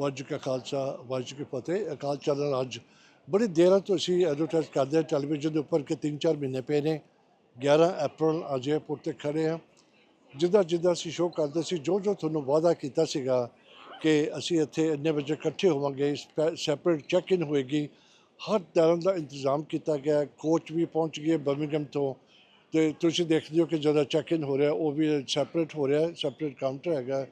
ਵਾਹਿਗੁਰੂ ਕਾ ਖਾਲਸਾ ਵਾਹਿਗੁਰੂ ਜੀ ਕੀ ਫਤਿਹ ਅਕਾਲ ਚਰਨ ਅੱਜ ਬੜੀ ਦੇਰਾਂ ਤੋਂ ਅਸੀਂ ਐਡਵਰਟਾਈਜ਼ ਕਰਦੇ ਹਾਂ ਟੈਲੀਵਿਜ਼ਨ ਦੇ ਉੱਪਰ ਕਿ 3-4 ਮਹੀਨੇ ਪਏ ਨੇ 11 ਅਪ੍ਰੈਲ ਅਜੇ 'ਤੇ ਖੜੇ ਹਾਂ। ਜਿੱਦਾਂ ਜਿੱਦਾਂ ਅਸੀਂ ਸ਼ੋਅ ਕਰਦੇ ਸੀ, ਜੋ ਜੋ ਤੁਹਾਨੂੰ ਵਾਅਦਾ ਕੀਤਾ ਸੀਗਾ ਕਿ ਅਸੀਂ ਇੱਥੇ ਇੰਨੇ ਵਜੇ ਇਕੱਠੇ ਹੋਵਾਂਗੇ ਸੈਪਰੇਟ ਚੈੱਕ ਇਨ ਹੋਏਗੀ, ਹਰ ਤਰ੍ਹਾਂ ਦਾ ਇੰਤਜ਼ਾਮ ਕੀਤਾ ਗਿਆ ਕੋਚ ਵੀ ਪਹੁੰਚ ਗਏ ਬਰਮਿੰਗਮ ਤੋਂ, ਤੇ ਤੁਸੀਂ ਦੇਖਦੇ ਹੋ ਕਿ ਜਦੋਂ ਚੈੱਕ ਇਨ ਹੋ ਰਿਹਾ, ਉਹ ਵੀ ਸੈਪਰੇਟ ਹੋ ਰਿਹਾ ਸੈਪਰੇਟ ਕਾਊਂਟਰ ਹੈਗਾ।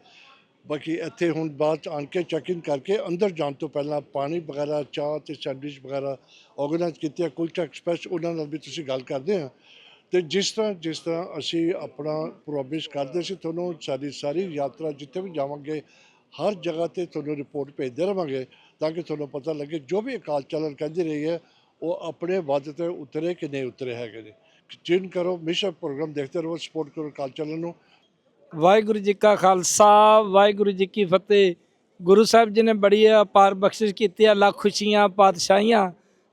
ਬਾਕੀ ਇੱਥੇ ਹੁਣ ਬਾਅਦ 'ਚ ਆਣ ਕੇ ਚੈਕਿੰਗ ਕਰਕੇ ਅੰਦਰ ਜਾਣ ਤੋਂ ਪਹਿਲਾਂ ਪਾਣੀ ਵਗੈਰਾ, ਚਾਹ ਤੇ ਸੈਂਡਵਿਚ ਵਗੈਰਾ ਆਰਗੇਨਾਈਜ਼ ਕੀਤੀ ਹੈ ਕੁਲਚਾ ਐਕਸਪ੍ਰੈਸ ਉਹਨਾਂ ਨਾਲ ਵੀ ਤੁਸੀਂ ਗੱਲ ਕਰਦੇ ਆ। ਤੇ ਜਿਸ ਤਰ੍ਹਾਂ ਜਿਸ ਤਰ੍ਹਾਂ ਅਸੀਂ ਆਪਣਾ ਪ੍ਰੋਮਿਸ ਕਰਦੇ ਸੀ ਤੁਹਾਨੂੰ, ਸਾਡੀ ਸਾਰੀ ਯਾਤਰਾ ਜਿੱਥੇ ਵੀ ਜਾਵਾਂਗੇ, ਹਰ ਜਗ੍ਹਾ ਤੇ ਤੁਹਾਨੂੰ ਰਿਪੋਰਟ ਭੇਜਦੇ ਰਵਾਂਗੇ ਤਾਂ ਕਿ ਤੁਹਾਨੂੰ ਪਤਾ ਲੱਗੇ ਜੋ ਵੀ ਅਕਾਲ ਚਲਨ ਕਹਿੰਦੀ ਰਹੀ ਹੈ, ਉਹ ਆਪਣੇ ਵਾਅਦੇ ਤੇ ਉਤਰੇ ਕਿ ਨਹੀਂ ਉਤਰੇ ਹੈਗੇ ਨੇ। ਚਿੰਨ ਕਰੋ ਮਿਸ਼ਨ ਪ੍ਰੋਗਰਾਮ ਦੇਖਦੇ ਰਹੋ ਸਪੋਰਟ ਕਰੋ ਅਕਾਲ ਚਲਨ ਨੂੰ। ਵਾਹਿਗੁਰੂ ਜੀ ਕਾ ਖਾਲਸਾ, ਵਾਹਿਗੁਰੂ ਜੀ ਕੀ ਫਤਿਹ। ਗੁਰੂ ਸਾਹਿਬ ਜੀ ਨੇ ਬੜੀ ਅਪਾਰ ਬਖਸ਼ਿਸ਼ ਕੀਤੀ ਆ ਲੱਖ ਖੁਸ਼ੀਆਂ, ਪਾਤਸ਼ਾਹੀਆਂ।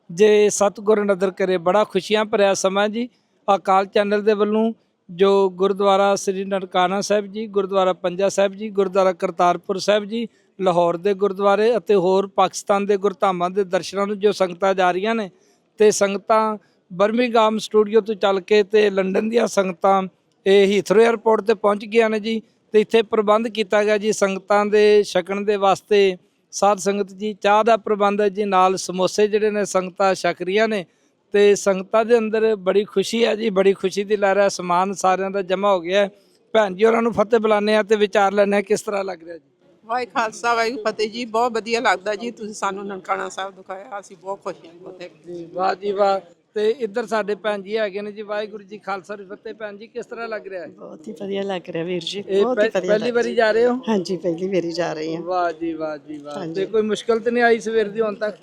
ਜੇ ਸਤਿਗੁਰ ਨਦਰ ਕਰੇ, ਬੜਾ ਖੁਸ਼ੀਆਂ ਭਰਿਆ ਸਮਾਂ ਜੀ। ਅਕਾਲ ਚੈਨਲ ਦੇ ਵੱਲੋਂ ਜੋ ਗੁਰਦੁਆਰਾ ਸ੍ਰੀ ਨਨਕਾਣਾ ਸਾਹਿਬ ਜੀ, ਗੁਰਦੁਆਰਾ ਪੰਜਾ ਸਾਹਿਬ ਜੀ, ਗੁਰਦੁਆਰਾ ਕਰਤਾਰਪੁਰ ਸਾਹਿਬ ਜੀ, ਲਾਹੌਰ ਦੇ ਗੁਰਦੁਆਰੇ ਅਤੇ ਹੋਰ ਪਾਕਿਸਤਾਨ ਦੇ ਗੁਰਧਾਮਾਂ ਦੇ ਦਰਸ਼ਨਾਂ ਨੂੰ ਜੋ ਸੰਗਤਾਂ ਜਾ ਰਹੀਆਂ ਨੇ, ਤੇ ਸੰਗਤਾਂ ਬਰਮਿੰਗਹਾਮ ਸਟੂਡੀਓ ਤੋਂ ਚੱਲ ਕੇ ਤੇ ਲੰਡਨ ਦੀਆਂ ਸੰਗਤਾਂ ਇਹ ਹੀਥਰੋ 에ਅਰਪੋਰਟ ਤੇ ਪਹੁੰਚ ਗਈਆਂ ਨੇ ਜੀ ਤੇ ਇੱਥੇ ਪ੍ਰਬੰਧ ਕੀਤਾ ਗਿਆ ਜੀ ਸੰਗਤਾਂ ਦੇ ਛਕਣ ਦੇ ਵਾਸਤੇ। ਸਾਧ ਸੰਗਤ ਜੀ ਚਾਹ ਦਾ ਪ੍ਰਬੰਧ ਹੈ ਜੀ ਨਾਲ ਸਮੋਸੇ ਜਿਹੜੇ ਨੇ ਸੰਗਤਾਂ ਛਕ ਰਹੀਆਂ ਨੇ ਤੇ ਸੰਗਤਾਂ ਦੇ ਅੰਦਰ ਬੜੀ ਖੁਸ਼ੀ ਹੈ ਜੀ ਬੜੀ ਖੁਸ਼ੀ ਦੀ ਲਹਿਰ ਹੈ ਸਮਾਨ ਸਾਰਿਆਂ ਦਾ ਜਮ੍ਹਾਂ ਹੋ ਗਿਆ ਭੈਣ ਜੀ ਉਹਨਾਂ ਨੂੰ ਫਤਿਹ ਬੁਲਾਉਂਦੇ ਆ ਤੇ ਵਿਚਾਰ ਲੈਣੇ ਆ ਕਿਸ ਤਰ੍ਹਾਂ ਲੱਗ ਰਿਹਾ ਜੀ। ਵਾਹਿ ਖਾਲਸਾ ਵਾਹਿ ਫਤਿਹ ਜੀ ਬਹੁਤ ਵਧੀਆ ਲੱਗਦਾ ਜੀ ਤੁਸੀਂ ਸਾਨੂੰ ਨਨਕਾਣਾ ਸਾਹਿਬ ਦਿਖਾਇਆ ਅਸੀਂ ਬਹੁਤ ਖੁਸ਼ ਹਾਂ ਬਹੁਤੇ ਵਾਹ ਜੀ ਵਾਹ। ਤੇ ਇੱਧਰ ਸਾਡੇ ਭੈਣ ਜੀ ਹੈਗੇ ਨੇ ਜੀ ਵਾਹਿਗੁਰੂ ਜੀ ਖਾਲਸਾ ਜੀ ਫਤਿਹ ਭੈਣ ਜੀ ਕਿਸ ਤਰ੍ਹਾਂ ਲੱਗ ਰਿਹਾ? ਹੈ ਬਹੁਤ ਹੀ ਵਧੀਆ ਲੱਗ ਰਿਹਾ ਵੀਰ ਜੀ ਇਹ ਬਹੁਤ ਹੀ ਪਹਿ- ਵਧੀਆ ਪਹਿਲੀ ਲੱਗ ਵਾਰੀ ਜਾ ਰਹੇ ਹੋ? ਹਾਂਜੀ ਪਹਿਲੀ ਵਾਰੀ ਜਾ ਰਹੀ ਹਾਂ। ਵਾਹ ਜੀ ਵਾਹ ਜੀ ਵਾਹ। ਤੇ ਕੋਈ ਮੁਸ਼ਕਲ ਤੇ ਨਹੀਂ ਆਈ ਸਵੇਰ ਦੀ ਹੁਣ ਤੱਕ?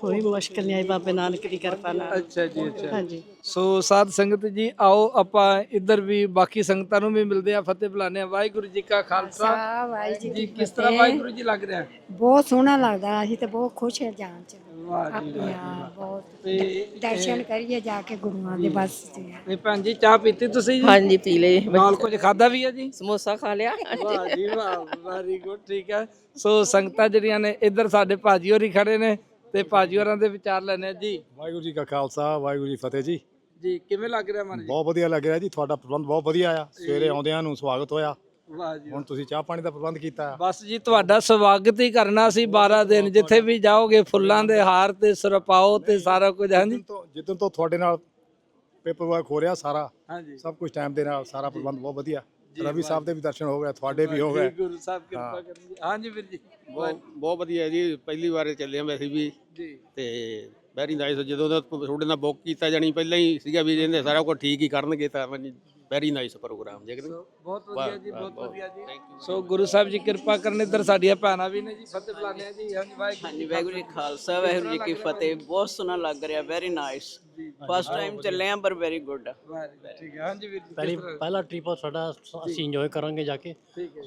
ਕੋਈ ਮੁਸ਼ਕਲ ਨਹੀਂ ਆਈ ਬਾਬੇ ਨਾਨਕ ਦੀ ਕਿਰਪਾ ਨਾਲ। ਅੱਛਾ ਜੀ ਅੱਛਾ। ਹਾਂਜੀ। ਸੋ ਸਾਧ ਸੰਗਤ ਜੀ ਆਓ ਆਪਾਂ ਇੱਧਰ ਵੀ ਬਾਕੀ ਸੰਗਤਾਂ ਨੂੰ ਵੀ ਮਿਲਦੇ ਆ ਫਤਿਹ ਬੁਲਾਣੇ ਆ ਵਾਹਿਗੁਰੂ ਜੀ ਕਾ ਖਾਲਸਾ। ਵਾਹਿਗੁਰੂ ਜੀ ਜੀ ਕਿਸ ਤਰ੍ਹਾਂ ਵਾਹਿਗੁਰੂ ਜੀ ਲੱਗ ਰਿਹਾ? ਹੈ? ਬਹੁਤ ਸੋਹਣਾ ਲੱਗਦਾ ਅਸੀਂ ਤੇ ਬਹੁਤ ਖੁਸ਼ ਹਾਂ ਜਾਣ ਚ। ਵਾਹ ਜੀ ਆਪ ਬਹੁਤ ਤੇ ਦਰਸ਼ਨ ਕਰੀਏ ਜਾ ਕੇ ਗੁਰੂਆਂ ਦੇ ਬਸ ਚ ਇਹ ਭੈਣ ਜੀ ਚਾਹ ਪੀਤੀ ਤੁਸੀਂ ਜੀ? ਹਾਂਜੀ ਪੀ ਲਈ। ਨਾਲ ਕੁਝ ਖਾਦਾ ਵੀ ਹੈ ਜੀ? ਸਮੋਸਾ ਖਾ ਲਿਆ। ਵਾਹ ਜੀ ਵਾਹ ਵੈਰੀ ਗੁੱਡ ਠੀਕ ਹੈ ਸੋ ਸੰਗਤਾਂ ਜਿਹੜੀਆਂ ਨੇ ਇੱਧਰ ਸਾਡੇ ਭਾਜੀ ਹੋਰੀ ਖੜੇ ਨੇ ਤੇ ਭਾਜੀ ਹੋਰਾਂ ਦੇ ਵਿਚਾਰ ਲੈਣੇ ਆ ਜੀ। ਵਾਹਿਗੁਰੂ ਜੀ ਕਾ ਖਾਲਸਾ ਵਾਹਿਗੁਰੂ ਜੀ ਫਤਿਹ ਜੀ। ਜੀ ਕਿਵੇਂ ਲੱਗ ਰਿਹਾ ਮਨ ਜੀ? ਬਹੁਤ ਵਧੀਆ ਲੱਗ ਰਿਹਾ ਜੀ ਤੁਹਾਡਾ ਪ੍ਰਬੰਧ ਬਹੁਤ ਵਧੀਆ ਆ। ਸਵੇਰੇ ਆਉਂਦਿਆਂ ਨੂੰ ਸਵਾਗਤ ਹੋਇਆ। ਵਾਹ ਜੀ ਹੁਣ ਤੁਸੀਂ ਚਾਹ ਪਾਣੀ ਦਾ ਪ੍ਰਬੰਧ ਕੀਤਾ। ਬਸ ਜੀ ਤੁਹਾਡਾ ਸਵਾਗਤ ਹੀ ਕਰਨਾ ਸੀ 12 ਦਿਨ ਜਿੱਥੇ ਵੀ ਜਾਓਗੇ ਫੁੱਲਾਂ ਦੇ ਹਾਰ ਤੇ ਸਰਪਾਓ ਤੇ ਸਾਰਾ ਕੁਝ ਹਾਂਜੀ। ਜਿੱਦਣ ਤੋਂ ਤੁਹਾਡੇ ਨਾਲ ਪੇਪਰ ਵਰਕ ਹੋ ਰਿਹਾ ਸਾਰਾ ਹਾਂਜੀ। ਸਭ ਕੁਝ ਟਾਈਮ ਦੇ ਨਾਲ ਸਾਰਾ ਪ੍ਰਬੰਧ ਬਹੁਤ ਵਧੀਆ। ਰਵੀ ਸਾਹਿਬ ਦੇ ਵੀ ਦਰਸ਼ਨ ਹੋ ਗਏ ਤੁਹਾਡੇ ਵੀ ਹੋ ਗਏ। ਗੁਰੂ ਸਾਹਿਬ ਕਿਰਪਾ ਕਰਨ ਜੀ ਹਾਂਜੀ ਵੀਰ ਜੀ ਬਹੁਤ ਬਹੁਤ ਵਧੀਆ ਜੀ ਪਹਿਲੀ ਵਾਰ ਚੱਲੇ ਆ ਵੈਸੇ ਵੀ। ਜੀ। ਤੇ ਵੈਰੀ ਨਾਈਸ ਜਦੋਂ ਦਾ ਤੁਹਾਡੇ ਨਾਲ ਬੁੱਕ ਕੀਤਾ ਜਾਣੀ ਪਹਿਲਾਂ ਹੀ ਸੀਗਾ ਵੀ ਇਹਨੇ ਸਾਰਾ ਕੁਝ ਠੀਕ ਹੀ ਕਰਨਗੇ ਤਾਂ ਵੈਰੀ ਨਾਈਸ ਪ੍ਰੋਗਰਾਮ ਜੇ? ਬਹੁਤ ਵਧੀਆ ਜੀ ਬਹੁਤ। ਵਧੀਆ ਜੀ. ਸੋ ਗੁਰੂ ਸਾਹਿਬ ਜੀ ਕਿਰਪਾ ਕਰਨ ਇੱਧਰ ਸਾਡੀਆਂ ਭੈਣਾਂ ਵੀ ਨੇ ਜੀ ਫਤਿਹ ਬੁਲਾਣੇ ਆ ਜੀ ਹਾਂਜੀ ਵਾਹਿਗੁਰੂ ਹਾਂਜੀ ਵਾਹਿਗੁਰੂ ਜੀ ਖਾਲਸਾ ਵਾਹਿਗੁਰੂ ਜੀ ਕੀ ਫਤਿਹ। ਬਹੁਤ ਸੋਹਣਾ ਲੱਗ ਰਿਹਾ ਵੈਰੀ ਨਾਈਸ ਫਸਟ ਟਾਈਮ ਚੱਲੇ ਆ ਪਰ ਵੈਰੀ ਗੁੱਡ ਠੀਕ ਹੈ। ਹਾਂਜੀ ਵੀਰ ਜੀ ਪਹਿਲੀ? ਪਹਿਲਾ ਟ੍ਰਿਪ ਆ ਸਾਡਾ ਅਸੀਂ ਇੰਜੋਏ ਕਰਾਂਗੇ ਜਾ ਕੇ।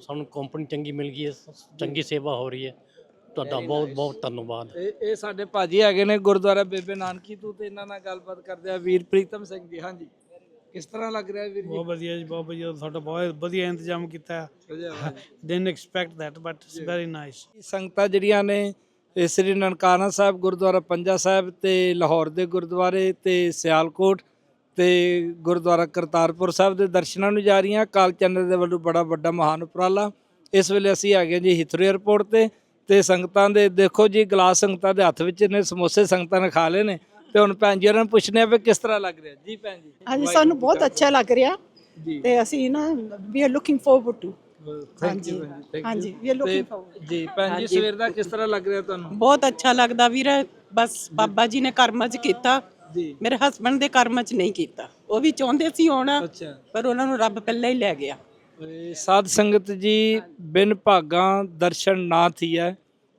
ਸਾਨੂੰ ਕੰਪਨੀ ਚੰਗੀ ਮਿਲ ਗਈ ਹੈ ਚੰਗੀ ਸੇਵਾ ਹੋ ਰਹੀ ਹੈ। ਤੁਹਾਡਾ ਬਹੁਤ ਬਹੁਤ ਧੰਨਵਾਦ। ਇਹ ਇਹ ਸਾਡੇ ਭਾਜੀ ਹੈਗੇ ਨੇ ਗੁਰਦੁਆਰਾ ਬੇਬੇ ਨਾਨਕੀ ਤੋਂ ਤੇ ਇਹਨਾਂ ਨਾਲ ਗੱਲਬਾਤ ਕਰਦੇ ਆ ਵੀਰ ਪ੍ਰੀਤਮ ਸਿੰਘ ਜੀ ਹਾਂਜੀ। ਕਿਸ ਤਰ੍ਹਾਂ ਲੱਗ ਰਿਹਾ ਵੀਰ ਜੀ? ਬਹੁਤ ਵਧੀਆ ਜੀ ਬਹੁਤ ਵਧੀਆ। ਤੁਹਾਡਾ ਬਹੁਤ ਵਧੀਆ ਇੰਤਜ਼ਾਮ ਕੀਤਾ। ਹੈ didn't expect that but it's very nice ਸੰਗਤਾਂ ਜਿਹੜੀਆਂ ਨੇ ਸ੍ਰੀ ਨਨਕਾਣਾ ਸਾਹਿਬ ਗੁਰਦੁਆਰਾ ਪੰਜਾ ਸਾਹਿਬ ਤੇ ਲਾਹੌਰ ਦੇ ਗੁਰਦੁਆਰੇ ਤੇ ਸਿਆਲਕੋਟ ਤੇ ਗੁਰਦੁਆਰਾ ਕਰਤਾਰਪੁਰ ਸਾਹਿਬ ਦੇ ਦਰਸ਼ਨਾਂ ਨੂੰ ਜਾ ਰਹੀਆਂ। ਕਾਲ ਚੈਨਲ ਦੇ ਵੱਲੋਂ ਬੜਾ ਵੱਡਾ ਮਹਾਨ ਉਪਰਾਲਾ। ਇਸ ਵੇਲੇ ਅਸੀਂ ਹੈਗੇ ਹਾਂ ਜੀ ਹਿਥਰੋ 에ਅਰਪੋਰਟ ਤੇ ਤੇ ਸੰਗਤਾਂ ਦੇ ਦੇਖੋ ਜੀ ਗਲਾਸ ਸੰਗਤਾਂ ਦੇ ਹੱਥ ਵਿੱਚ ਨੇ ਸਮੋਸੇ ਸੰਗਤਾਂ ਨੇ ਖਾ ਲਏ ਨੇ। ਤੇ ਹੁਣ ਭੈਣ ਜੀ ਉਹਨਾਂ ਨੂੰ ਪੁੱਛਨੇ ਆ ਵੀ ਕਿਸ ਤਰ੍ਹਾਂ ਲੱਗ ਰਿਹਾ। ਜੀ ਭੈਣ ਜੀ ਹਾਂਜੀ ਸਾਨੂੰ ਬਹੁਤ ਅੱਛਾ ਲੱਗ ਰਿਹਾ ਜੀ। ਤੇ ਅਸੀਂ ਨਾ we are looking forward to thank you ਹਾਂਜੀ। ਵੀ ਆਰ ਲੁਕਿੰਗ ਫੋਰਵਰਡ ਜੀ ਭੈਣ ਜੀ ਸਵੇਰ ਦਾ ਕਿਸ ਤਰ੍ਹਾਂ ਲੱਗ ਰਿਹਾ ਤੁਹਾਨੂੰ? ਬਹੁਤ ਅੱਛਾ ਲੱਗਦਾ ਵੀਰ ਬਸ ਬਾਬਾ ਜੀ ਨੇ ਕਰਮਾਂ 'ਚ ਕੀਤਾ ਜੀ। ਮੇਰੇ ਹਸਬੰਡ ਦੇ ਕਰਮਾਂ 'ਚ ਨਹੀਂ ਕੀਤਾ। ਉਹ ਵੀ ਚਾਹੁੰਦੇ ਸੀ ਆਉਣਾ ਪਰ ਉਹਨਾਂ ਨੂੰ ਰੱਬ ਪਹਿਲਾਂ ਹੀ ਲੈ ਗਿਆ। ਸਾਧ ਸੰਗਤ ਜੀ ਬਿਨ ਭਾਗਾਂ ਦਰਸ਼ਨ ਨਾ ਥੀਐ।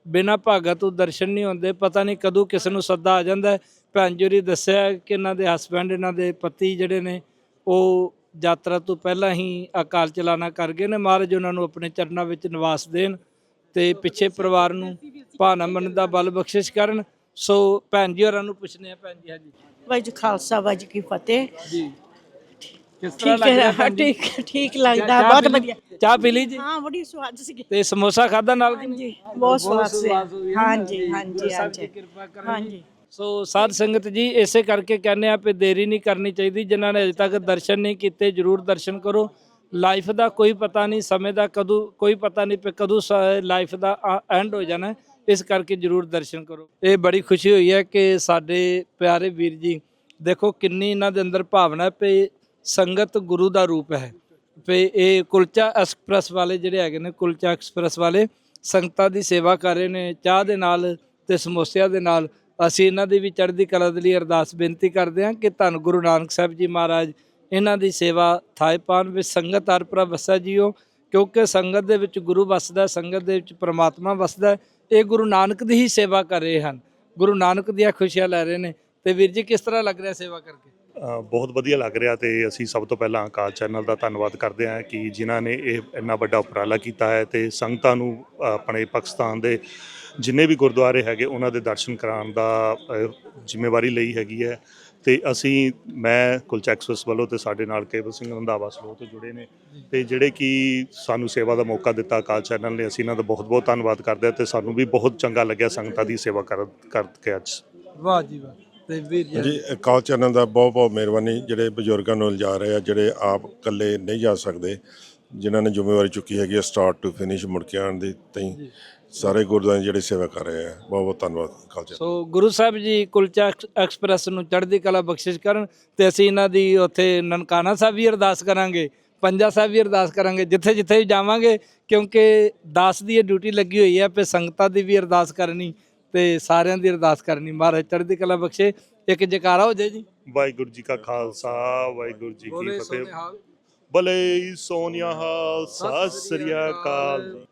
ਬਿਨਾ ਭਾਗਾ ਤੋਂ ਦਰਸ਼ਨ ਨਹੀਂ ਹੁੰਦੇ ਪਤਾ ਨਹੀਂ ਕਦੋਂ ਕਿਸ ਨੂੰ ਸੱਦਾ ਆ ਜਾਂਦਾ। ਹੈ। ਭੈਣ ਜੀ ਦੱਸਿਆ ਕਿ ਇਹਨਾਂ ਦੇ ਹਸਬੰਡ ਇਹਨਾਂ ਦੇ ਪਤੀ ਜਿਹੜੇ ਨੇ ਉਹ ਯਾਤਰਾ ਤੋਂ ਪਹਿਲਾਂ ਹੀ ਅਕਾਲ ਚਲਾਣਾ ਕਰ ਗਏ ਨੇ। ਮਹਾਰਾਜ ਉਹਨਾਂ ਨੂੰ ਆਪਣੇ ਚਰਨਾਂ ਵਿੱਚ ਨਿਵਾਸ ਦੇਣ ਤੇ ਪਿੱਛੇ ਪਰਿਵਾਰ ਨੂੰ ਭਾਣਾ ਮਨ ਦਾ ਬਲ ਬਖਸ਼ਿਸ਼ ਕਰਨ। ਸੋ ਭੈਣ ਜੀ ਹੋਰਾਂ ਨੂੰ ਪੁੱਛਨੇ ਆ ਭੈਣ ਜੀ ਹਾਂਜੀ। ਵਾਹਿਗੁਰੂ ਜੀ ਖਾਲਸਾ ਵਾਹਿਗੁਰੂ ਜੀ ਕੀ ਫਤਿਹ। ਜੀ। ਕਿਸ ਤਰ੍ਹਾਂ ਠੀਕ ਲੱਗ ਰਿਹਾ ਹੈ ਭੈਣ ਜੀ? ਠੀਕ ਠੀਕ ਲੱਗਦਾ ਚਾਹ ਬਹੁਤ ਪੀ ਲਈ? ਵਧੀਆ। ਚਾਹ ਪੀ ਲਈ ਜੀ? ਹਾਂ ਬੜੀ ਸਵਾਦ ਸੀ ਤੇ ਸਮੋਸਾ ਖਾਦਾ ਨਾਲ ਕਿ ਨਹੀਂ? ਹਾਂਜੀ ਬਹੁਤ ਸਵਾਦ ਸੀ। ਸਵਾਦ ਹੋਈ ਨਾ। ਹਾਂਜੀ ਗੁਰੂ ਹਾਂਜੀ ਸਾਹਿਬ ਦੀ ਹਾਂਜੀ ਕਿਰਪਾ ਕਰਨ। ਹਾਂਜੀ। ਸੋ ਸਾਧ ਸੰਗਤ ਜੀ, ਇਸੇ ਕਰਕੇ ਕਹਿੰਦੇ ਆ ਵੀ ਦੇਰੀ ਨਹੀਂ ਕਰਨੀ ਚਾਹੀਦੀ। ਜਿਨ੍ਹਾਂ ਨੇ ਅਜੇ ਤੱਕ ਦਰਸ਼ਨ ਨਹੀਂ ਕੀਤੇ, ਜਰੂਰ ਦਰਸ਼ਨ ਕਰੋ। ਲਾਈਫ ਦਾ ਕੋਈ ਪਤਾ ਨਹੀਂ, ਸਮੇਂ ਦਾ ਕਦੋਂ, ਕੋਈ ਪਤਾ ਨਹੀਂ ਕਿ ਕਦੋਂ ਲਾਈਫ ਦਾ ਐਂਡ ਹੋ ਜਾਣਾ। ਇਸ ਕਰਕੇ ਜਰੂਰ ਦਰਸ਼ਨ ਕਰੋ। ਇਹ ਬੜੀ ਖੁਸ਼ੀ ਹੋਈ ਹੈ ਕਿ ਸਾਡੇ ਪਿਆਰੇ ਵੀਰ ਜੀ, ਦੇਖੋ ਕਿੰਨੀ ਇਹਨਾਂ ਦੇ ਅੰਦਰ ਭਾਵਨਾ ਹੈ ਵੀ ਸੰਗਤ ਗੁਰੂ ਦਾ ਰੂਪ ਹੈ। ਵੀ ਇਹ ਕੁਲਚਾ ਐਕਸਪ੍ਰੈਸ ਵਾਲੇ ਜਿਹੜੇ ਹੈਗੇ ਨੇ, ਕੁਲਚਾ ਐਕਸਪ੍ਰੈਸ ਵਾਲੇ ਸੰਗਤਾਂ ਦੀ ਸੇਵਾ ਕਰ ਰਹੇ ਨੇ, ਚਾਹ ਦੇ ਨਾਲ ਤੇ ਸਮੋਸਿਆਂ ਦੇ ਨਾਲ। ਅਸੀਂ ਇਹਨਾਂ ਦੀ ਵੀ ਚੜ੍ਹਦੀ ਕਲਾ ਦੇ ਲਈ ਅਰਦਾਸ ਬੇਨਤੀ ਕਰਦੇ ਹਾਂ ਕਿ ਧੰਨ ਗੁਰੂ ਨਾਨਕ ਸਾਹਿਬ ਜੀ ਮਹਾਰਾਜ ਇਹਨਾਂ ਦੀ ਸੇਵਾ ਥਾਏ ਪਾਨ ਵਿੱਚ ਸੰਗਤ ਹਰ ਪ੍ਰਭ ਵਸਾ ਜੀਓ, ਕਿਉਂਕਿ ਸੰਗਤ ਦੇ ਵਿੱਚ ਗੁਰੂ ਵਸਦਾ, ਸੰਗਤ ਦੇ ਵਿੱਚ ਪ੍ਰਮਾਤਮਾ ਵਸਦਾ, ਇਹ ਗੁਰੂ ਨਾਨਕ ਦੀ ਹੀ ਸੇਵਾ ਕਰ ਰਹੇ ਹਨ। ਗੁਰੂ ਨਾਨਕ ਦੀਆਂ ਖੁਸ਼ੀਆਂ ਲੈ ਰਹੇ ਨੇ। ਤੇ ਵੀਰ ਜੀ, ਕਿਸ ਤਰ੍ਹਾਂ ਲੱਗ ਰਿਹਾ ਸੇਵਾ ਕਰਕੇ? ਬਹੁਤ ਵਧੀਆ ਲੱਗ ਰਿਹਾ ਤੇ ਅਸੀਂ ਸਭ ਤੋਂ ਪਹਿਲਾਂ ਆਕਾਸ਼ ਚੈਨਲ ਦਾ ਧੰਨਵਾਦ ਕਰਦੇ ਹਾਂ ਕਿ ਜਿਨ੍ਹਾਂ ਨੇ ਇਹ ਇੰਨਾ ਵੱਡਾ ਉਪਰਾਲਾ ਕੀਤਾ ਹੈ ਤੇ ਸੰਗਤਾਂ ਨੂੰ ਆਪਣੇ ਪਾਕਿਸਤਾਨ ਦੇ ਜਿੰਨੇ ਵੀ ਗੁਰਦੁਆਰੇ ਹੈਗੇ ਉਹਨਾਂ ਦੇ ਦਰਸ਼ਨ ਕਰਾਉਣ ਦਾ ਜ਼ਿੰਮੇਵਾਰੀ ਲਈ ਹੈਗੀ ਹੈ। ਤੇ ਅਸੀਂ ਮੈਂ ਕੁਲਚਾ ਐਕਸਪ੍ਰੈਸ ਵੱਲੋਂ ਤੇ ਸਾਡੇ ਨਾਲ ਕੇਵਲ ਸਿੰਘ ਰੰਧਾਵਾ ਸਲੋ ਤੋਂ ਜੁੜੇ ਨੇ। ਤੇ ਜਿਹੜੇ ਕਿ ਸਾਨੂੰ ਸੇਵਾ ਦਾ ਮੌਕਾ ਦਿੱਤਾ ਅਕਾਲ ਚੈਨਲ ਨੇ ਅਸੀਂ ਇਹਨਾਂ ਦਾ ਬਹੁਤ ਬਹੁਤ ਧੰਨਵਾਦ ਕਰਦੇ ਹਾਂ ਤੇ ਸਾਨੂੰ ਵੀ ਬਹੁਤ ਚੰਗਾ ਲੱਗਿਆ ਸੰਗਤਾਂ ਦੀ ਸੇਵਾ ਕਰ ਕਰਕੇ ਅੱਜ। ਵਾਹ ਜੀ ਵਾਹ। ਤੇ ਵੀਰ ਜੀ ਜੀ ਅਕਾਲ ਚੈਨਲ ਦਾ ਬਹੁਤ ਬਹੁਤ ਮਿਹਰਬਾਨੀ। ਜਿਹੜੇ ਬਜ਼ੁਰਗਾਂ ਨੂੰ ਲਿਜਾ ਰਹੇ ਆ ਜਿਹੜੇ ਆਪ ਇਕੱਲੇ ਨਹੀਂ ਜਾ ਸਕਦੇ ਜਿਨ੍ਹਾਂ ਨੇ ਜ਼ਿੰਮੇਵਾਰੀ ਚੁੱਕੀ ਹੈਗੀ ਹੈ ਸਟਾਰਟ ਟੂ ਫਿਨਿਸ਼ ਮੁੜ ਕੇ ਆਉਣ ਦੀ ਤਈ ਸਾਰੇ ਗੁਰਦੁਆਰੇ ਜਿਹੜੇ ਸੇਵਾ ਕਰ ਰਹੇ ਆ। ਬਹੁਤ ਬਹੁਤ ਧੰਨਵਾਦ channel so Guru Sahib ji kulcha X- express ਨੂੰ ਚੜ੍ਹਦੀ ਕਲਾ ਬਖਸ਼ਿਸ਼ ਕਰਨ ਤੇ ਅਸੀਂ ਇਹਨਾਂ ਦੀ ਉੱਥੇ ਨਨਕਾਣਾ ਸਾਹਿਬ ਵੀ ਅਰਦਾਸ ਕਰਾਂਗੇ ਪੰਜਾ ਸਾਹਿਬ ਵੀ ਅਰਦਾਸ ਕਰਾਂਗੇ ਜਿੱਥੇ ਜਿੱਥੇ ਵੀ ਜਾਵਾਂਗੇ ਕਿਉਂਕਿ ਦਾਸ ਦੀ ਇਹ ਡਿਊਟੀ ਲੱਗੀ ਹੋਈ ਹੈ ਤੇ ਸੰਗਤਾਂ ਦੀ ਵੀ ਅਰਦਾਸ ਕਰਨੀ ਤੇ ਸਾਰਿਆਂ ਦੀ ਅਰਦਾਸ ਕਰਨੀ। ਮਹਾਰਾਜ ਚੜ੍ਹਦੀ ਕਲਾ ਬਖਸ਼ੇ। ਇੱਕ ਜਕਾਰਾ ਹੋ ਜਾਏ ਜੀ। ਵਾਹਿਗੁਰੂ ਜੀ ਕਾ ਖਾਲਸਾ ਵਾਹਿਗੁਰੂ ਜੀ ਕੀ ਫਤਿਹ। ਬਲੇ ਸੋਨਿਆ ਹਾਲ ਸਤਿ ਸ੍ਰੀ ਅਕਾਲ।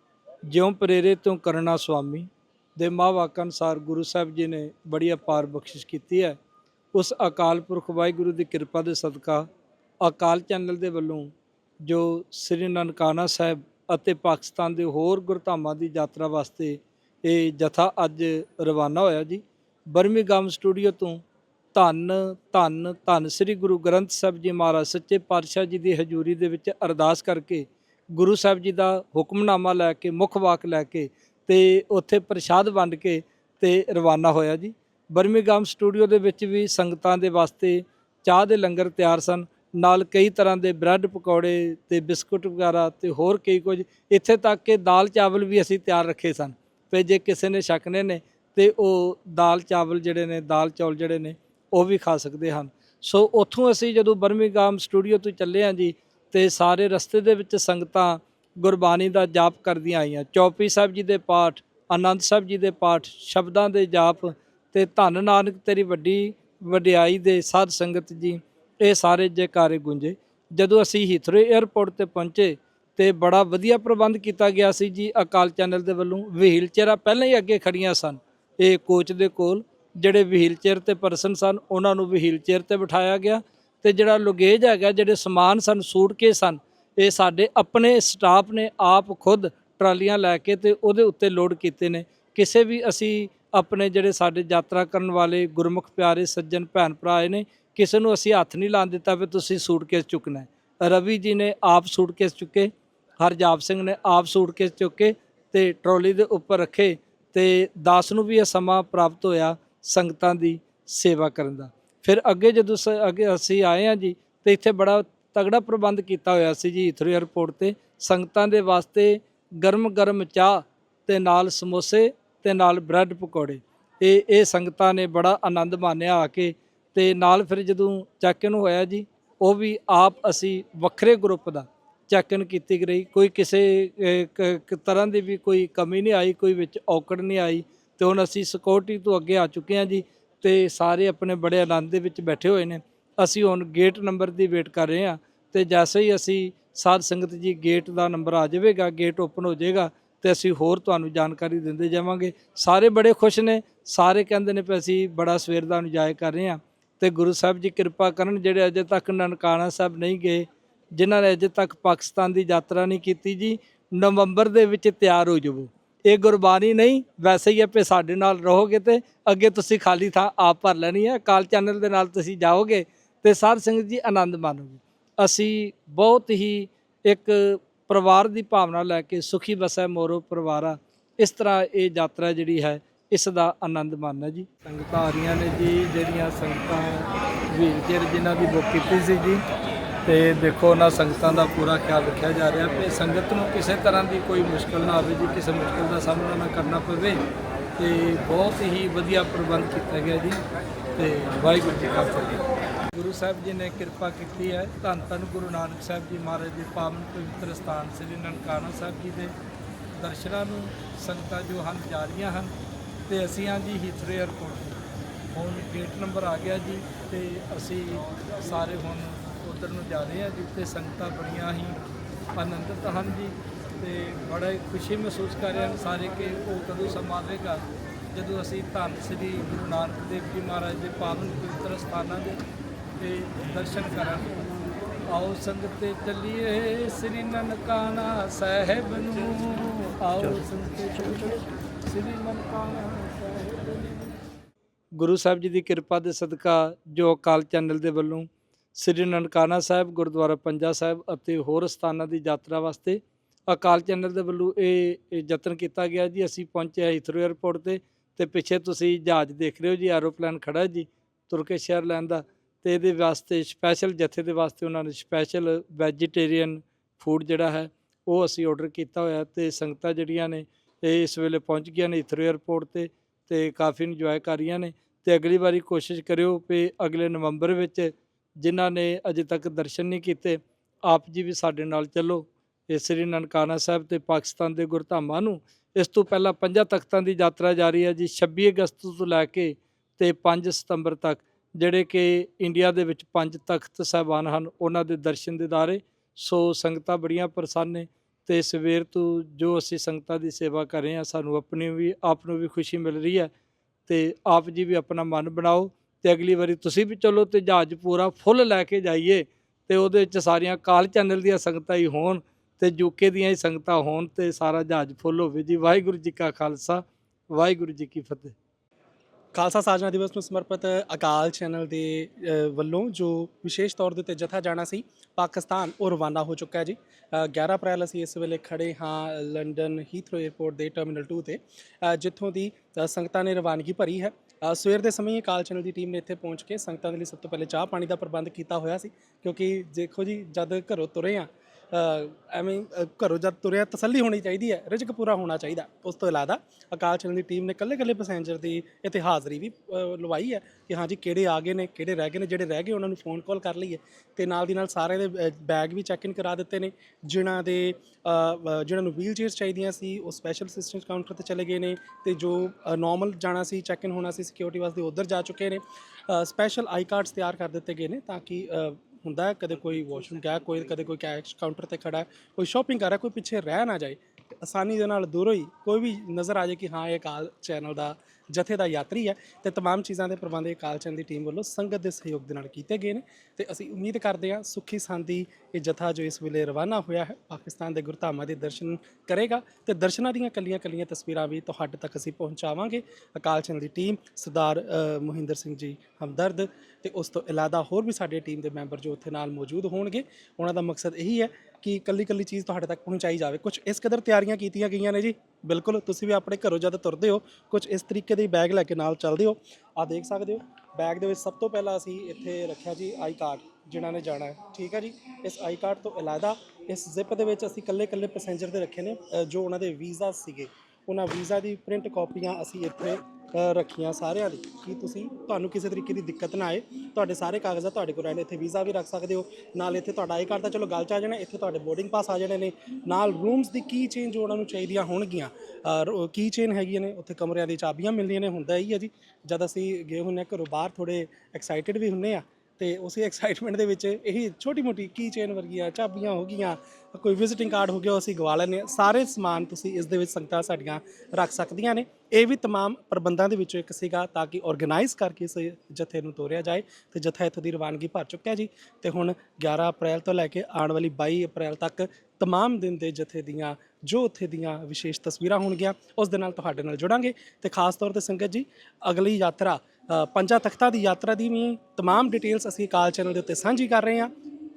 ਜਿਉਂ ਪ੍ਰੇਰੇ ਤੋਂ ਕਰਣਾ ਸੁਆਮੀ ਦੇ ਮਾਵਾਕ ਅਨੁਸਾਰ ਗੁਰੂ ਸਾਹਿਬ ਜੀ ਨੇ ਬੜੀ ਅਪਾਰ ਬਖਸ਼ਿਸ਼ ਕੀਤੀ ਹੈ। ਉਸ ਅਕਾਲ ਪੁਰਖ ਵਾਹਿਗੁਰੂ ਦੀ ਕਿਰਪਾ ਦੇ ਸਦਕਾ ਅਕਾਲ ਚੈਨਲ ਦੇ ਵੱਲੋਂ ਜੋ ਸ੍ਰੀ ਨਨਕਾਣਾ ਸਾਹਿਬ ਅਤੇ ਪਾਕਿਸਤਾਨ ਦੇ ਹੋਰ ਗੁਰਧਾਮਾਂ ਦੀ ਯਾਤਰਾ ਵਾਸਤੇ ਇਹ ਜਥਾ ਅੱਜ ਰਵਾਨਾ ਹੋਇਆ ਜੀ। ਬਰਮਿੰਗਮ ਸਟੂਡੀਓ ਤੋਂ ਧੰਨ ਧੰਨ ਧੰਨ ਸ੍ਰੀ ਗੁਰੂ ਗ੍ਰੰਥ ਸਾਹਿਬ ਜੀ ਮਹਾਰਾਜ, ਸੱਚੇ ਪਾਤਸ਼ਾਹ ਜੀ ਦੀ ਹਜ਼ੂਰੀ ਦੇ ਵਿੱਚ ਅਰਦਾਸ ਕਰਕੇ ਗੁਰੂ ਸਾਹਿਬ ਜੀ ਦਾ ਹੁਕਮਨਾਮਾ ਲੈ ਕੇ, ਮੁੱਖ ਵਾਕ ਲੈ ਕੇ ਤੇ ਉੱਥੇ ਪ੍ਰਸ਼ਾਦ ਵੰਡ ਕੇ ਤੇ ਰਵਾਨਾ ਹੋਇਆ ਜੀ। ਬਰਮਿੰਗਮ ਸਟੂਡੀਓ ਦੇ ਵਿੱਚ ਵੀ ਸੰਗਤਾਂ ਦੇ ਵਾਸਤੇ ਚਾਹ ਦੇ ਲੰਗਰ ਤਿਆਰ ਸਨ। ਨਾਲ ਕਈ ਤਰ੍ਹਾਂ ਦੇ ਬ੍ਰੈਡ ਪਕੌੜੇ ਤੇ ਬਿਸਕੁਟ ਵਗੈਰਾ ਤੇ ਹੋਰ ਕਈ ਕੁਝ। ਇੱਥੇ ਤੱਕ ਕਿ ਦਾਲ ਚਾਵਲ ਵੀ ਅਸੀਂ ਤਿਆਰ ਰੱਖੇ ਸਨ। ਤੇ ਜੇ ਕਿਸੇ ਨੇ ਛਕਣੇ ਨੇ ਤੇ ਉਹ ਦਾਲ ਚਾਵਲ ਜਿਹੜੇ ਨੇ, ਦਾਲ ਚੌਲ ਜਿਹੜੇ ਨੇ, ਉਹ ਵੀ ਖਾ ਸਕਦੇ ਹਨ। ਸੋ ਉੱਥੋਂ ਅਸੀਂ ਜਦੋਂ ਬਰਮਿੰਗਮ ਸਟੂਡੀਓ ਤੋਂ ਚੱਲੇ ਹਾਂ ਜੀ ਤੇ ਸਾਰੇ ਰਸਤੇ ਦੇ ਵਿੱਚ ਸੰਗਤਾਂ ਗੁਰਬਾਣੀ ਦਾ ਜਾਪ ਕਰਦੀਆਂ ਆਈਆਂ। ਚੌਪੀ ਸਾਹਿਬ ਜੀ ਦੇ ਪਾਠ, ਆਨੰਦ ਸਾਹਿਬ ਜੀ ਦੇ ਪਾਠ, ਸ਼ਬਦਾਂ ਦੇ ਜਾਪ ਤੇ ਧੰਨ ਨਾਨਕ ਤੇਰੀ ਵੱਡੀ ਵਡਿਆਈ ਦੇ ਸਾਧ ਸੰਗਤ ਜੀ, ਇਹ ਸਾਰੇ ਜੈਕਾਰੇ ਗੁੰਜੇ। ਜਦੋਂ ਅਸੀਂ ਹੀਥਰੋ 에ਅਰਪੋਰਟ ਤੇ ਪਹੁੰਚੇ ਤੇ ਬੜਾ ਵਧੀਆ ਪ੍ਰਬੰਧ ਕੀਤਾ ਗਿਆ ਸੀ ਜੀ, ਅਕਾਲ ਚੈਨਲ ਦੇ ਵੱਲੋਂ। ਵਹੀਲ ਚੇਅਰਾਂ ਪਹਿਲਾਂ ਹੀ ਅੱਗੇ ਖੜੀਆਂ ਸਨ। ਇਹ ਕੋਚ ਦੇ ਕੋਲ, ਜਿਹੜੇ ਵਹੀਲ ਚੇਅਰ ਤੇ ਪਰਸਨ ਸਨ, ਉਹਨਾਂ ਨੂੰ ਵਹੀਲ ਚੇਅਰ ਤੇ ਬਿਠਾਇਆ ਗਿਆ। ਤੇ ਜਿਹੜਾ ਲੁਗੇਜ ਹੈਗਾ, ਜਿਹੜੇ ਸਮਾਨ ਸਨ, ਸੂਟਕੇਸ ਸਨ, ਇਹ ਸਾਡੇ ਆਪਣੇ ਸਟਾਫ ਨੇ ਆਪ ਖੁਦ ਟਰਾਲੀਆਂ ਲੈ ਕੇ ਤੇ ਉਹਦੇ ਉੱਤੇ ਲੋਡ ਕੀਤੇ ਨੇ। ਕਿਸੇ ਵੀ ਅਸੀਂ ਆਪਣੇ ਜਿਹੜੇ ਸਾਡੇ ਯਾਤਰਾ ਕਰਨ ਵਾਲੇ ਗੁਰਮੁਖ ਪਿਆਰੇ ਸੱਜਣ ਭੈਣ ਭਰਾ ਆਏ ਨੇ, ਕਿਸੇ ਨੂੰ ਅਸੀਂ ਹੱਥ ਨਹੀਂ ਲਾਣ ਦਿੱਤਾ ਵੀ ਤੁਸੀਂ ਸੂਟਕੇਸ ਚੁੱਕਣਾ ਰਵੀ ਜੀ ਨੇ ਆਪ ਸੂਟਕੇਸ ਚੁੱਕੇ, ਹਰਜਾਪ ਸਿੰਘ ਨੇ ਆਪ ਸੂਟਕੇਸ ਚੁੱਕੇ ਤੇ ਟਰਾਲੀ ਦੇ ਉੱਪਰ ਰੱਖੇ ਤੇ ਦਾਸ ਨੂੰ ਵੀ ਇਹ ਸਮਾਂ ਪ੍ਰਾਪਤ ਹੋਇਆ ਸੰਗਤਾਂ ਦੀ ਸੇਵਾ ਕਰਨ ਦਾ। ਫਿਰ ਅੱਗੇ ਜਦੋਂ ਸ- ਅੱਗੇ ਅਸੀਂ ਆਏ ਹਾਂ ਜੀ, ਤੇ ਇੱਥੇ ਬੜਾ ਤਗੜਾ ਪ੍ਰਬੰਧ ਕੀਤਾ ਹੋਇਆ ਸੀ ਜੀ ਹੀਥਰੋ 에ਅਰਪੋਰਟ ਤੇ। ਸੰਗਤਾਂ ਦੇ ਵਾਸਤੇ ਗਰਮ ਗਰਮ ਚਾਹ ਤੇ ਨਾਲ ਸਮੋਸੇ ਤੇ ਨਾਲ ਬ੍ਰੈਡ ਪਕੌੜੇ। ਇਹ ਇਹ ਸੰਗਤਾਂ ਨੇ ਬੜਾ ਆਨੰਦ ਮਾਣਿਆ ਆ ਕੇ ਤੇ ਨਾਲ ਫਿਰ ਜਦੋਂ ਚੈੱਕ-ਇਨ ਹੋਇਆ ਜੀ, ਉਹ ਵੀ ਆਪ ਅਸੀਂ ਵੱਖਰੇ ਗਰੁੱਪ ਦਾ ਚੈੱਕ-ਇਨ ਕੀਤੀ ਗਈ ਕੋਈ ਕਿਸੇ ਤਰ੍ਹਾਂ ਦੀ ਵੀ ਕੋਈ ਕਮੀ ਨਹੀਂ ਆਈ, ਕੋਈ ਵਿੱਚ ਔਕੜ ਨਹੀਂ ਆਈ ਤੇ ਹੁਣ ਅਸੀਂ ਸਿਕਿਉਰਿਟੀ ਤੋਂ ਅੱਗੇ ਆ ਚੁੱਕੇ ਹਾਂ ਜੀ। ਤੇ ਸਾਰੇ ਆਪਣੇ ਬੜੇ ਆਨੰਦ ਦੇ ਵਿੱਚ ਬੈਠੇ ਹੋਏ ਨੇ। ਅਸੀਂ ਹੁਣ ਗੇਟ ਨੰਬਰ ਦੀ ਵੇਟ ਕਰ ਰਹੇ ਹਾਂ ਤੇ ਜੈਸੇ ਹੀ ਅਸੀਂ ਸਾਧ ਸੰਗਤ ਜੀ ਗੇਟ ਦਾ ਨੰਬਰ ਆ ਜਾਵੇਗਾ ਗੇਟ ਓਪਨ ਹੋ ਜਾਏਗਾ ਤੇ ਅਸੀਂ ਹੋਰ ਤੁਹਾਨੂੰ ਜਾਣਕਾਰੀ ਦਿੰਦੇ ਜਾਵਾਂਗੇ। ਸਾਰੇ ਬੜੇ ਖੁਸ਼ ਨੇ, ਸਾਰੇ ਕਹਿੰਦੇ ਨੇ ਵੀ ਅਸੀਂ ਬੜਾ ਸਵੇਰ ਦਾ ਇੰਜੋਏ ਕਰ ਰਹੇ ਹਾਂ ਤੇ ਗੁਰੂ ਸਾਹਿਬ ਜੀ ਕਿਰਪਾ ਕਰਨ ਜਿਹੜੇ ਅਜੇ ਤੱਕ ਨਨਕਾਣਾ ਸਾਹਿਬ ਨਹੀਂ ਗਏ, ਜਿਨ੍ਹਾਂ ਨੇ ਅਜੇ ਤੱਕ ਪਾਕਿਸਤਾਨ ਦੀ ਯਾਤਰਾ ਨਹੀਂ ਕੀਤੀ ਜੀ, ਨਵੰਬਰ ਦੇ ਵਿੱਚ ਤਿਆਰ ਹੋ ਜਾਵੋ। ਇਹ ਗੁਰਬਾਣੀ ਨਹੀਂ, ਵੈਸੇ ਹੀ ਹੈ ਕਿ ਸਾਡੇ ਨਾਲ ਰਹੋਗੇ ਤੇ ਅੱਗੇ ਤੁਸੀਂ ਖਾਲੀ ਥਾਂ ਆਪ ਭਰ ਲੈਣੀ ਹੈ। ਕਾਲ ਚੈਨਲ ਦੇ ਨਾਲ ਤੁਸੀਂ ਜਾਓਗੇ ਤੇ ਸਾਧ ਸੰਗਤ ਜੀ ਆਨੰਦ ਮਾਣੋਗੇ। ਅਸੀਂ ਬਹੁਤ ਹੀ ਇੱਕ ਪਰਿਵਾਰ ਦੀ ਭਾਵਨਾ ਲੈ ਕੇ ਸੁਖੀ ਬਸੈ ਮੋਰੋ ਪਰਿਵਾਰਾ, ਇਸ ਤਰ੍ਹਾਂ ਇਹ ਯਾਤਰਾ ਜਿਹੜੀ ਹੈ, ਇਸ ਦਾ ਆਨੰਦ ਮਾਣਨਾ ਜੀ। ਸੰਗਤਾਂ ਆ ਰਹੀਆਂ ਨੇ ਜੀ, ਜਿਹੜੀਆਂ ਸੰਗਤਾਂ ਵੀਰ ਜੀ ਜਿਨ੍ਹਾਂ ਦੀ ਬੁੱਕ ਕੀਤੀ ਸੀ ਜੀ। ਤੇ ਦੇਖੋ ਉਹਨਾਂ ਸੰਗਤਾਂ ਦਾ ਪੂਰਾ ਖਿਆਲ ਰੱਖਿਆ ਜਾ ਰਿਹਾ ਕਿ ਸੰਗਤ ਨੂੰ ਕਿਸੇ ਤਰ੍ਹਾਂ ਦੀ ਕੋਈ ਮੁਸ਼ਕਲ ਨਾ ਆਵੇ ਜੀ, ਕਿਸੇ ਮੁਸ਼ਕਲ ਦਾ ਸਾਹਮਣਾ ਨਾ ਕਰਨਾ ਪਵੇ ਤੇ ਬਹੁਤ ਹੀ ਵਧੀਆ ਪ੍ਰਬੰਧ ਕੀਤਾ ਗਿਆ ਜੀ ਤੇ ਵਾਹਿਗੁਰੂ ਜੀ ਕਾ ਫਤਿਹ ਗੁਰੂ ਸਾਹਿਬ ਜੀ ਨੇ ਕਿਰਪਾ ਕੀਤੀ ਹੈ, ਧੰਨ ਧੰਨ ਗੁਰੂ ਨਾਨਕ ਸਾਹਿਬ ਜੀ ਮਹਾਰਾਜ ਦੇ ਪਾਵਨ ਪਵਿੱਤਰ ਸਥਾਨ ਸ੍ਰੀ ਨਨਕਾਣਾ ਸਾਹਿਬ ਜੀ ਦੇ ਦਰਸ਼ਨਾਂ ਨੂੰ ਸੰਗਤਾਂ ਜੋ ਹਨ, ਜਾ ਰਹੀਆਂ ਹਨ ਤੇ ਅਸੀਂ ਹਾਂ ਜੀ ਹੀਥਰੋ 에ਅਰਪੋਰਟ ਹੁਣ ਗੇਟ ਨੰਬਰ ਆ ਗਿਆ ਜੀ ਤੇ ਅਸੀਂ ਸਾਰੇ ਹੁਣ ਉਧਰ ਨੂੰ ਜਾ ਰਹੇ ਹਾਂ ਜਿੱਥੇ ਸੰਗਤਾਂ ਬੜੀਆਂ ਹੀ ਆਨੰਦਿਤ ਹਨ ਜੀ ਤੇ ਬੜਾ ਹੀ ਖੁਸ਼ੀ ਮਹਿਸੂਸ ਕਰ ਰਹੇ ਹਨ ਸਾਰੇ ਕਿ ਉਹ ਕਦੋਂ ਸਮਾਂ ਆਵੇਗਾ ਜਦੋਂ ਅਸੀਂ ਧੰਨ ਸ੍ਰੀ ਗੁਰੂ ਨਾਨਕ ਦੇਵ ਜੀ ਮਹਾਰਾਜ ਦੇ ਪਾਵਨ ਪਵਿੱਤਰ ਸਥਾਨਾਂ ਦੇ ਤੇ ਦਰਸ਼ਨ ਕਰਾਂਗੇ। ਆਓ ਸੰਗਤ ਤੇ ਚੱਲੀਏ ਸ੍ਰੀ ਨਨਕਾਣਾ ਸਾਹਿਬ ਨੂੰ। ਆਓ ਸੰਗਤ ਤੇ ਚੱਲੀਏ ਸ੍ਰੀ ਨਨਕਾਣਾ ਸਾਹਿਬ ਨੂੰ। ਗੁਰੂ ਸਾਹਿਬ ਜੀ ਦੀ ਕਿਰਪਾ ਦੇ ਸਦਕਾ ਜੋ ਅਕਾਲ ਚੈਨਲ ਦੇ ਵੱਲੋਂ ਸ੍ਰੀ ਨਨਕਾਣਾ ਸਾਹਿਬ, ਗੁਰਦੁਆਰਾ ਪੰਜਾ ਸਾਹਿਬ ਅਤੇ ਹੋਰ ਸਥਾਨਾਂ ਦੀ ਯਾਤਰਾ ਵਾਸਤੇ ਅਕਾਲ ਚੈਨਲ ਦੇ ਵੱਲੋਂ ਇਹ ਯਤਨ ਕੀਤਾ ਗਿਆ ਜੀ। ਅਸੀਂ ਪਹੁੰਚੇ ਹਾਂ ਹੀਥਰੋ 에ਅਰਪੋਰਟ ਤੇ ਤੇ ਪਿੱਛੇ ਤੁਸੀਂ ਜਹਾਜ਼ ਦੇਖ ਰਹੇ ਹੋ ਜੀ, ਐਰੋਪਲੇਨ ਖੜਾ ਜੀ ਤੁਰਕਿਸ਼ 에ਅਰਲਾਈਨ ਦਾ। ਤੇ ਇਹਦੇ ਵਾਸਤੇ ਸਪੈਸ਼ਲ, ਜਥੇ ਦੇ ਵਾਸਤੇ ਉਹਨਾਂ ਨੇ ਸਪੈਸ਼ਲ ਵੈਜੀਟੇਰੀਅਨ ਫੂਡ ਜਿਹੜਾ ਹੈ, ਉਹ ਅਸੀਂ ਆਰਡਰ ਕੀਤਾ ਹੋਇਆ ਤੇ ਸੰਗਤਾਂ ਜਿਹੜੀਆਂ ਨੇ, ਇਹ ਇਸ ਵੇਲੇ ਪਹੁੰਚ ਗਈਆਂ ਨੇ ਹੀਥਰੋ 에ਅਰਪੋਰਟ ਤੇ ਤੇ ਕਾਫੀ ਇੰਜੋਏ ਕਰ ਰਹੀਆਂ ਨੇ। ਤੇ ਅਗਲੀ ਵਾਰੀ ਕੋਸ਼ਿਸ਼ ਕਰਿਓ ਕਿ ਅਗਲੇ ਨਵੰਬਰ ਵਿੱਚ ਜਿਨ੍ਹਾਂ ਨੇ ਅਜੇ ਤੱਕ ਦਰਸ਼ਨ ਨਹੀਂ ਕੀਤੇ, ਆਪ ਜੀ ਵੀ ਸਾਡੇ ਨਾਲ ਚੱਲੋ। ਇਹ ਸ੍ਰੀ ਨਨਕਾਣਾ ਸਾਹਿਬ ਤੇ ਪਾਕਿਸਤਾਨ ਦੇ ਗੁਰਧਾਮਾਂ ਨੂੰ ਇਸ ਤੋਂ ਪਹਿਲਾਂ ਪੰਜਾਂ ਤਖਤਾਂ ਦੀ ਯਾਤਰਾ ਜਾਰੀ ਹੈ, ਜੀ 26 ਅਗਸਤ ਤੋਂ ਲੈ ਕੇ ਤੇ 5 ਸਤੰਬਰ ਤੱਕ, ਜਿਹੜੇ ਕਿ ਇੰਡੀਆ ਦੇ ਵਿੱਚ ਪੰਜ ਤਖਤ ਸਾਹਿਬਾਨ ਹਨ, ਉਹਨਾਂ ਦੇ ਦਰਸ਼ਨ ਦਿਦਾਰੇ ਸੋ ਸੰਗਤਾਂ ਬੜੀਆਂ ਪ੍ਰਸੰਨ ਨੇ ਤੇ ਸਵੇਰ ਤੋਂ ਜੋ ਅਸੀਂ ਸੰਗਤਾਂ ਦੀ ਸੇਵਾ ਕਰ ਰਹੇ ਹਾਂ, ਸਾਨੂੰ ਆਪਣੀ ਵੀ, ਆਪ ਨੂੰ ਵੀ ਖੁਸ਼ੀ ਮਿਲ ਰਹੀ ਹੈ ਤੇ ਆਪ ਜੀ ਵੀ ਆਪਣਾ ਮਨ ਬਣਾਓ। ਤੇ ਅਗਲੀ ਵਾਰੀ ਤੁਸੀਂ ਵੀ ਚਲੋ ਤੇ ਜਹਾਜ਼ ਪੂਰਾ ਫੁੱਲ ਲੈ ਕੇ ਜਾਈਏ ਤੇ ਉਹਦੇ ਵਿੱਚ ਸਾਰੀਆਂ ਕਾਲ ਚੈਨਲ ਦੀਆਂ ਸੰਗਤਾਂ ਹੀ ਹੋਣ ਤੇ ਯੂਕੇ ਦੀਆਂ ਹੀ ਸੰਗਤਾਂ ਹੋਣ ਤੇ ਸਾਰਾ ਜਹਾਜ਼ ਫੁੱਲ ਹੋਵੇ ਜੀ। ਵਾਹਿਗੁਰੂ ਜੀ ਕਾ ਖਾਲਸਾ ਵਾਹਿਗੁਰੂ ਜੀ ਕੀ ਫਤਿਹ। ਖਾਲਸਾ ਸਾਜਨਾ ਦਿਵਸ ਨੂੰ ਸਮਰਪਿਤ ਅਕਾਲ ਚੈਨਲ ਦੇ ਵੱਲੋਂ ਜੋ ਵਿਸ਼ੇਸ਼ ਤੌਰ ਦੇ ਉੱਤੇ ਜਥਾ ਜਾਣਾ ਸੀ ਪਾਕਿਸਤਾਨ ਉਹ ਰਵਾਨਾ ਹੋ ਚੁੱਕਾ ਹੈ ਜੀ। ਅ, 11 ਅਪ੍ਰੈਲ ਅਸੀਂ ਇਸ ਵੇਲੇ ਖੜੇ ਹਾਂ ਲੰਡਨ ਹੀਥਰੋ 에ਅਰਪੋਰਟ ਦੇ ਟਰਮੀਨਲ 2 ਤੇ ਜਿੱਥੋਂ ਦੀ ਸੰਗਤਾਂ ਨੇ ਰਵਾਨਗੀ ਭਰੀ ਹੈ। ਸਵੇਰ ਦੇ ਸਮੇਂ ਹੀ ਅਕਾਲ ਚੈਨਲ ਦੀ ਟੀਮ ਨੇ ਇੱਥੇ ਪਹੁੰਚ ਕੇ ਸੰਗਤਾਂ ਦੇ ਲਈ ਸਭ ਤੋਂ ਪਹਿਲੇ ਚਾਹ ਪਾਣੀ ਦਾ ਪ੍ਰਬੰਧ ਕੀਤਾ ਹੋਇਆ ਸੀ, ਕਿਉਂਕਿ ਦੇਖੋ ਜੀ, ਜਦ ਘਰੋਂ ਤੁਰੇ ਆ ਐਵੇਂ ਘਰੋਂ ਜਦ ਤੁਰਿਆ ਤਸੱਲੀ ਹੋਣੀ ਚਾਹੀਦੀ ਹੈ, ਰਿਜਕ ਪੂਰਾ ਹੋਣਾ ਚਾਹੀਦਾ। ਉਸ ਤੋਂ ਇਲਾਵਾ ਅਕਾਲ ਚੈਨਲ ਦੀ ਟੀਮ ਨੇ ਕੱਲੇ ਕੱਲੇ ਪੈਸੇਂਜਰ ਦੀ ਇੱਥੇ ਹਾਜ਼ਰੀ ਵੀ ਲਵਾਈ ਹੈ ਕਿ ਹਾਂਜੀ ਕਿਹੜੇ ਆ ਗਏ ਨੇ, ਕਿਹੜੇ ਰਹਿ ਗਏ ਨੇ, ਜਿਹੜੇ ਰਹਿ ਗਏ ਉਹਨਾਂ ਨੂੰ ਫੋਨ ਕਾਲ ਕਰ ਲਈਏ। ਤੇ ਨਾਲ ਦੀ ਨਾਲ ਸਾਰਿਆਂ ਦੇ ਬੈਗ ਵੀ ਚੈੱਕ ਇਨ ਕਰਾ ਦਿੱਤੇ ਨੇ, ਜਿਨ੍ਹਾਂ ਦੇ ਜਿਨ੍ਹਾਂ ਨੂੰ ਵੀਲ ਚੇਅਰਸ ਚਾਹੀਦੀਆਂ ਸੀ, ਉਹ ਸਪੈਸ਼ਲ ਅਸਿਸਟੈਂਟ ਕਾਊਂਟਰ ਤੇ ਚਲੇ ਗਏ ਨੇ ਤੇ ਜੋ ਨਾਰਮਲ ਜਾਣਾ ਸੀ ਚੈੱਕ ਇਨ ਹੋਣਾ ਸੀ ਸਿਕਿਉਰਿਟੀ ਵਾਸਤੇ ਉਧਰ ਜਾ ਚੁੱਕੇ ਨੇ। ਸਪੈਸ਼ਲ ਆਈ ਕਾਰਡਸ ਤਿਆਰ ਕਰ ਦਿੱਤੇ ਗਏ ਨੇ ਤਾਂ ਕਿ ਹੁੰਦਾ ਹੈ, ਕਦੇ ਕੋਈ ਵਾਸ਼ਰੂਮ ਗਿਆ, ਕੋਈ ਕਦੇ ਕੋਈ ਕੈਸ਼ ਕਾਊਂਟਰ ਤੇ ਖੜਾ ਹੈ, ਕੋਈ ਸ਼ਾਪਿੰਗ ਕਰ ਰਿਹਾ, ਕੋਈ ਪਿੱਛੇ ਰਹਿ ਨਾ ਜਾਏ। ਆਸਾਨੀ ਦੇ ਨਾਲ ਦੂਰੋਂ ਹੀ ਕੋਈ ਵੀ ਨਜ਼ਰ ਆ ਜਾਏ ਕਿ ਹਾਂ ਇਹ ਕਾਲ ਚੈਨਲ ਦਾ ਜਥੇ ਦਾ ਯਾਤਰੀ ਹੈ ਤੇ तमाम ਚੀਜ਼ਾਂ ਦੇ ਪ੍ਰਬੰਧ ਇਹ ਕਾਲ ਚੈਨਲ ਦੀ ਟੀਮ ਵੱਲੋਂ ਸੰਗਤ ਦੇ ਸਹਿਯੋਗ ਦੇ ਨਾਲ ਕੀਤੇ ਗਏ ਨੇ ਤੇ ਅਸੀਂ ਉਮੀਦ ਕਰਦੇ ਹਾਂ ਸੁੱਖੀ ਸਾਂਦੀ ਇਹ ਜਥਾ ਜੋ ਇਸ ਵੇਲੇ ਰਵਾਨਾ ਹੋਇਆ ਹੈ ਪਾਕਿਸਤਾਨ ਦੇ ਗੁਰਧਾਮਾਂ ਦੇ ਦਰਸ਼ਨ ਕਰੇਗਾ ਤੇ ਦਰਸ਼ਨਾਂ ਦੀਆਂ ਕੱਲੀਆਂ ਕੱਲੀਆਂ ਤਸਵੀਰਾਂ ਵੀ ਤੁਹਾਡੇ ਤੱਕ ਅਸੀਂ ਪਹੁੰਚਾਵਾਂਗੇ ਅਕਾਲ ਚੈਨਲ ਦੀ ਟੀਮ ਸਰਦਾਰ ਅ, ਮੋਹਿੰਦਰ ਸਿੰਘ ਜੀ ਹਮਦਰਦ ਤੇ ਉਸ ਤੋਂ ਇਲਾਵਾ ਹੋਰ ਵੀ ਸਾਡੇ ਟੀਮ ਦੇ ਮੈਂਬਰ ਜੋ ਉੱਥੇ ਨਾਲ ਮੌਜੂਦ ਹੋਣਗੇ ਉਹਨਾਂ ਦਾ ਮਕਸਦ ਇਹੀ ਹੈ ਕਿ ਕੱਲੀ ਕੱਲੀ ਚੀਜ਼ ਤੁਹਾਡੇ ਤੱਕ ਪਹੁੰਚਾਈ ਜਾਵੇ। ਕੁਝ ਇਸ ਕਦਰ ਤਿਆਰੀਆਂ ਕੀਤੀਆਂ ਗਈਆਂ ਨੇ ਜੀ। ਬਿਲਕੁਲ, ਤੁਸੀਂ ਵੀ ਆਪਣੇ ਘਰੋਂ ਜਦ ਤੁਰਦੇ ਹੋ ਕੁਝ ਇਸ ਤਰੀਕੇ ਦੇ ਬੈਗ ਲੈ ਕੇ ਨਾਲ ਚੱਲਦੇ ਹੋ। ਆ ਦੇਖ ਸਕਦੇ ਹੋ, ਬੈਗ ਦੇ ਵਿੱਚ ਸਭ ਤੋਂ ਪਹਿਲਾਂ ਅਸੀਂ ਇੱਥੇ ਰੱਖਿਆ ਜੀ ਆਈ ਕਾਰਡ, ਜਿਨ੍ਹਾਂ ਨੇ ਜਾਣਾ ਹੈ। ਠੀਕ ਹੈ ਜੀ? ਇਸ ਆਈ ਕਾਰਡ ਤੋਂ ਇਲਾਵਾ ਇਸ ਜ਼ਿਪ ਦੇ ਵਿੱਚ ਅਸੀਂ ਕੱਲੇ ਕੱਲੇ ਪੈਸੇਂਜਰ ਦੇ ਰੱਖੇ ਨੇ ਜੋ ਉਹਨਾਂ ਦੇ ਵੀਜ਼ਾ ਸੀਗੇ। ਉਹਨਾਂ ਵੀਜ਼ਾ ਦੀ ਪ੍ਰਿੰਟ ਕਾਪੀਆਂ ਅਸੀਂ ਇੱਥੇ ਅ, ਰੱਖੀਆਂ ਸਾਰਿਆਂ ਦੀ ਕਿ ਤੁਸੀਂ ਤੁਹਾਨੂੰ ਕਿਸੇ ਤਰੀਕੇ ਦੀ ਦਿੱਕਤ ਨਾ ਆਏ ਤੁਹਾਡੇ ਸਾਰੇ ਕਾਗਜ਼ਾਂ ਤੁਹਾਡੇ ਕੋਲ ਰਹਿਣ ਇੱਥੇ ਵੀਜ਼ਾ ਵੀ ਰੱਖ ਸਕਦੇ ਹੋ। ਨਾਲ ਇੱਥੇ ਤੁਹਾਡਾ ਆਈ ਕਾਰਡ ਤਾਂ ਚਲੋ ਗੱਲ ਚ ਆ ਜਾਣਾ ਇੱਥੇ ਤੁਹਾਡੇ ਬੋਰਡਿੰਗ ਪਾਸ ਆ ਜਾਣੇ ਨੇ। ਨਾਲ ਰੂਮਸ ਦੀ ਕੀ ਚੇਨ ਜੋ ਉਹਨਾਂ ਨੂੰ ਚਾਹੀਦੀਆਂ ਹੋਣਗੀਆਂ? ਕੀ ਚੇਨ ਹੈਗੀਆਂ ਨੇ? ਉੱਥੇ ਕਮਰਿਆਂ ਦੀ ਚਾਬੀਆਂ ਮਿਲਦੀਆਂ ਨੇ ਹੁੰਦਾ ਹੀ ਹੈ ਜੀ। ਜਦ ਅਸੀਂ ਗਏ ਹੁੰਨੇ ਹਾਂ ਘਰੋਂ ਬਾਹਰ ਥੋੜੇ ਐਕਸਾਈਟਿਡ ਵੀ ਹੁੰਨੇ ਆ ਤੇ ਉਸੇ ਐਕਸਾਈਟਮੈਂਟ ਦੇ ਵਿੱਚ ਇਹੀ ਛੋਟੀ ਮੋਟੀ ਕੀ ਚੇਨ ਵਰਗੀਆਂ ਚਾਬੀਆਂ ਹੋ ਗਈਆਂ ਕੋਈ ਵਿਜ਼ਿਟਿੰਗ ਕਾਰਡ ਹੋ ਗਿਆ ਉਹ ਅਸੀਂ ਗਵਾ ਲੈਂਦੇ ਹਾਂ ਸਾਰੇ ਸਮਾਨ ਤੁਸੀਂ ਇਸ ਦੇ ਵਿੱਚ ਸੰਗਤਾਂ ਸਾਡੀਆਂ ਰੱਖ ਸਕਦੀਆਂ ਨੇ ਇਹ ਵੀ तमाम ਪ੍ਰਬੰਧਾਂ ਦੇ ਵਿੱਚੋਂ ਇੱਕ ਸੀਗਾ ਤਾਂ ਕਿ ਆਰਗੇਨਾਈਜ਼ ਕਰਕੇ ਇਸ ਜਥੇ ਨੂੰ ਤੋਰਿਆ ਜਾਏ ਤੇ ਜਥਾ ਇੱਥੋਂ ਦੀ ਰਵਾਨਗੀ ਭਰ ਚੁੱਕਿਆ ਜੀ ਤੇ ਹੁਣ 11 ਅਪ੍ਰੈਲ ਤੋਂ ਲੈ ਕੇ ਆਉਣ ਵਾਲੀ 22 ਅਪ੍ਰੈਲ ਤੱਕ तमाम ਦਿਨ ਦੇ ਜਥੇ ਦੀਆਂ ਜੋ ਉੱਥੇ ਦੀਆਂ ਵਿਸ਼ੇਸ਼ ਤਸਵੀਰਾਂ ਹੋਣਗੀਆਂ ਉਸ ਦੇ ਨਾਲ ਤੁਹਾਡੇ ਨਾਲ ਜੁੜਾਂਗੇ ਤੇ ਖਾਸ ਤੌਰ ਤੇ ਸੰਗਤ ਜੀ ਅਗਲੀ ਯਾਤਰਾ ਅ, ਪੰਜਾਂ ਤਖਤਾਂ ਦੀ ਯਾਤਰਾ ਦੀ ਵੀ तमाम ਡਿਟੇਲਸ ਅਸੀਂ ਕਾਲ ਚੈਨਲ ਦੇ ਉੱਤੇ ਸਾਂਝੀ ਕਰ ਰਹੇ ਹਾਂ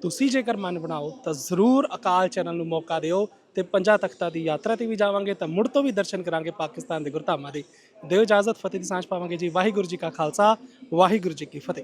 ਤੁਸੀਂ ਜੇਕਰ ਮਨ ਬਣਾਓ ਤਾਂ ਜ਼ਰੂਰ ਅਕਾਲ ਚੈਨਲ ਨੂੰ ਮੌਕਾ ਦਿਓ ਤੇ ਪੰਜਾਂ ਤਖਤਾਂ ਦੀ ਯਾਤਰਾ ਤੇ ਵੀ ਜਾਵਾਂਗੇ ਤਾਂ ਮੁੜ ਤੋਂ ਵੀ ਦਰਸ਼ਨ ਕਰਾਂਗੇ ਪਾਕਿਸਤਾਨ ਦੇ ਗੁਰਧਾਮਾਂ ਦੇ ਦਿਓ ਇਜਾਜ਼ਤ ਫਤਿਹ ਦੀ ਸਾਂਝ ਪਾਵਾਂਗੇ ਜੀ ਵਾਹਿਗੁਰੂ ਜੀ ਕਾ ਖਾਲਸਾ ਵਾਹਿਗੁਰੂ ਜੀ ਕੀ ਫਤਿਹ